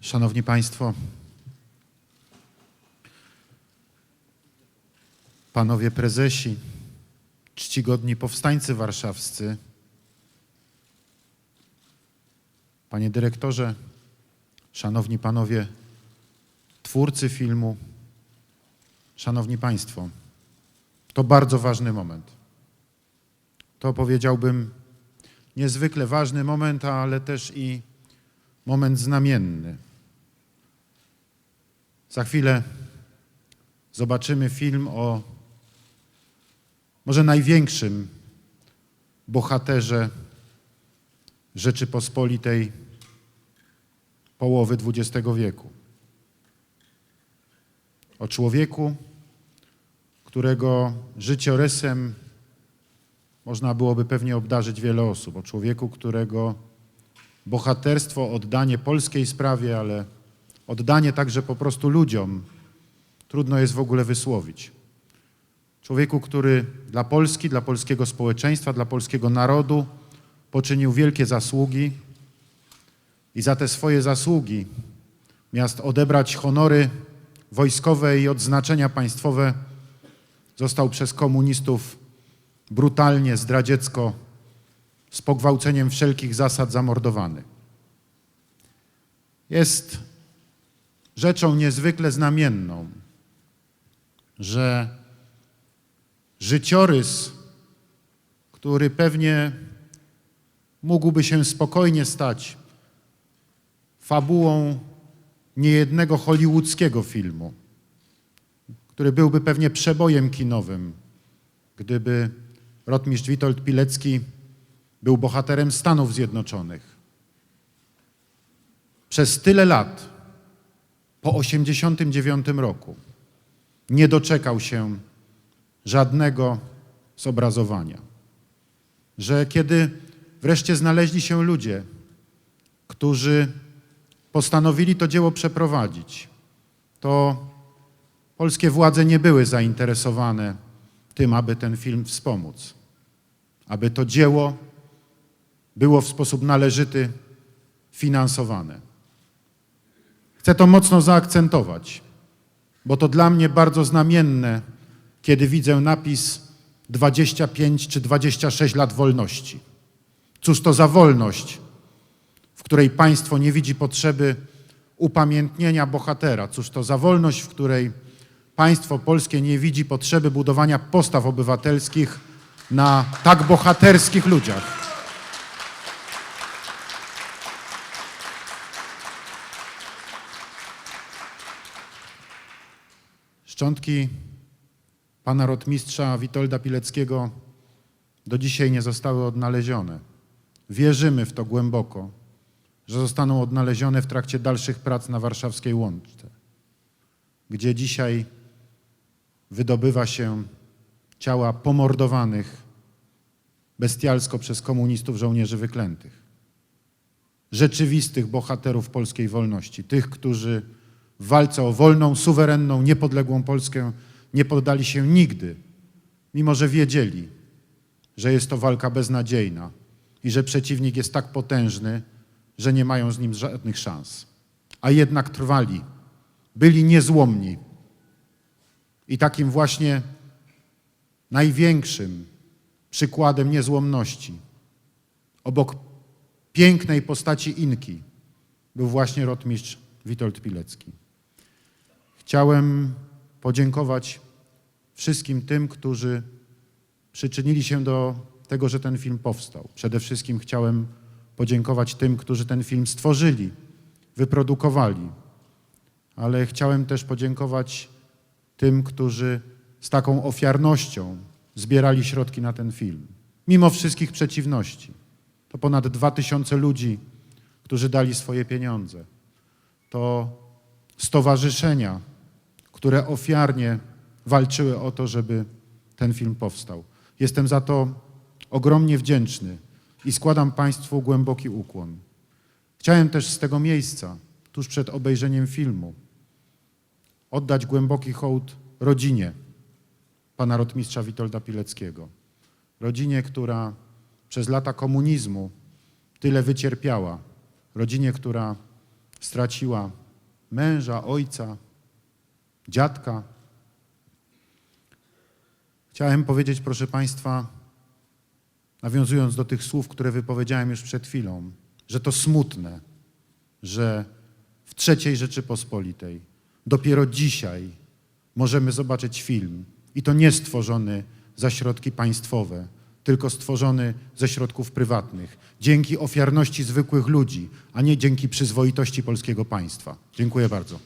Szanowni Państwo, Panowie Prezesi, czcigodni powstańcy warszawscy, Panie Dyrektorze, Szanowni Panowie twórcy filmu, Szanowni Państwo, to bardzo ważny moment. To powiedziałbym niezwykle ważny moment, ale też i moment znamienny. Za chwilę zobaczymy film o może największym bohaterze Rzeczypospolitej połowy XX wieku. O człowieku, którego życiorysem można byłoby pewnie obdarzyć wiele osób. O człowieku, którego bohaterstwo, oddanie polskiej sprawie, ale oddanie także po prostu ludziom, trudno jest w ogóle wysłowić. Człowieku, który dla Polski, dla polskiego społeczeństwa, dla polskiego narodu poczynił wielkie zasługi i za te swoje zasługi, miast odebrać honory wojskowe i odznaczenia państwowe, został przez komunistów brutalnie, zdradziecko, z pogwałceniem wszelkich zasad zamordowany. Jest rzeczą niezwykle znamienną, że życiorys, który pewnie mógłby się spokojnie stać fabułą niejednego hollywoodzkiego filmu, który byłby pewnie przebojem kinowym, gdyby rotmistrz Witold Pilecki był bohaterem Stanów Zjednoczonych. Przez tyle lat, po 1989 roku, nie doczekał się żadnego zobrazowania. Że kiedy wreszcie znaleźli się ludzie, którzy postanowili to dzieło przeprowadzić, to polskie władze nie były zainteresowane tym, aby ten film wspomóc, aby to dzieło było w sposób należyty finansowane. Chcę to mocno zaakcentować, bo to dla mnie bardzo znamienne, kiedy widzę napis 25 czy 26 lat wolności. Cóż to za wolność, w której państwo nie widzi potrzeby upamiętnienia bohatera? Cóż to za wolność, w której państwo polskie nie widzi potrzeby budowania postaw obywatelskich na tak bohaterskich ludziach? Szczątki pana rotmistrza Witolda Pileckiego do dzisiaj nie zostały odnalezione. Wierzymy w to głęboko, że zostaną odnalezione w trakcie dalszych prac na warszawskiej łączce, gdzie dzisiaj wydobywa się ciała pomordowanych bestialsko przez komunistów żołnierzy wyklętych. Rzeczywistych bohaterów polskiej wolności, tych, którzy w walce o wolną, suwerenną, niepodległą Polskę nie poddali się nigdy, mimo że wiedzieli, że jest to walka beznadziejna i że przeciwnik jest tak potężny, że nie mają z nim żadnych szans. A jednak trwali, byli niezłomni. I takim właśnie największym przykładem niezłomności, obok pięknej postaci Inki, był właśnie rotmistrz Witold Pilecki. Chciałem podziękować wszystkim tym, którzy przyczynili się do tego, że ten film powstał. Przede wszystkim chciałem podziękować tym, którzy ten film stworzyli, wyprodukowali, ale chciałem też podziękować tym, którzy z taką ofiarnością zbierali środki na ten film. Mimo wszystkich przeciwności. To ponad dwa tysiące ludzi, którzy dali swoje pieniądze. To stowarzyszenia, które ofiarnie walczyły o to, żeby ten film powstał. Jestem za to ogromnie wdzięczny i składam Państwu głęboki ukłon. Chciałem też z tego miejsca, tuż przed obejrzeniem filmu, oddać głęboki hołd rodzinie pana rotmistrza Witolda Pileckiego. Rodzinie, która przez lata komunizmu tyle wycierpiała. Rodzinie, która straciła męża, ojca, dziadka. Chciałem powiedzieć, proszę Państwa, nawiązując do tych słów, które wypowiedziałem już przed chwilą, że to smutne, że w III Rzeczypospolitej dopiero dzisiaj możemy zobaczyć film i to nie stworzony za środki państwowe, tylko stworzony ze środków prywatnych, dzięki ofiarności zwykłych ludzi, a nie dzięki przyzwoitości polskiego państwa. Dziękuję bardzo.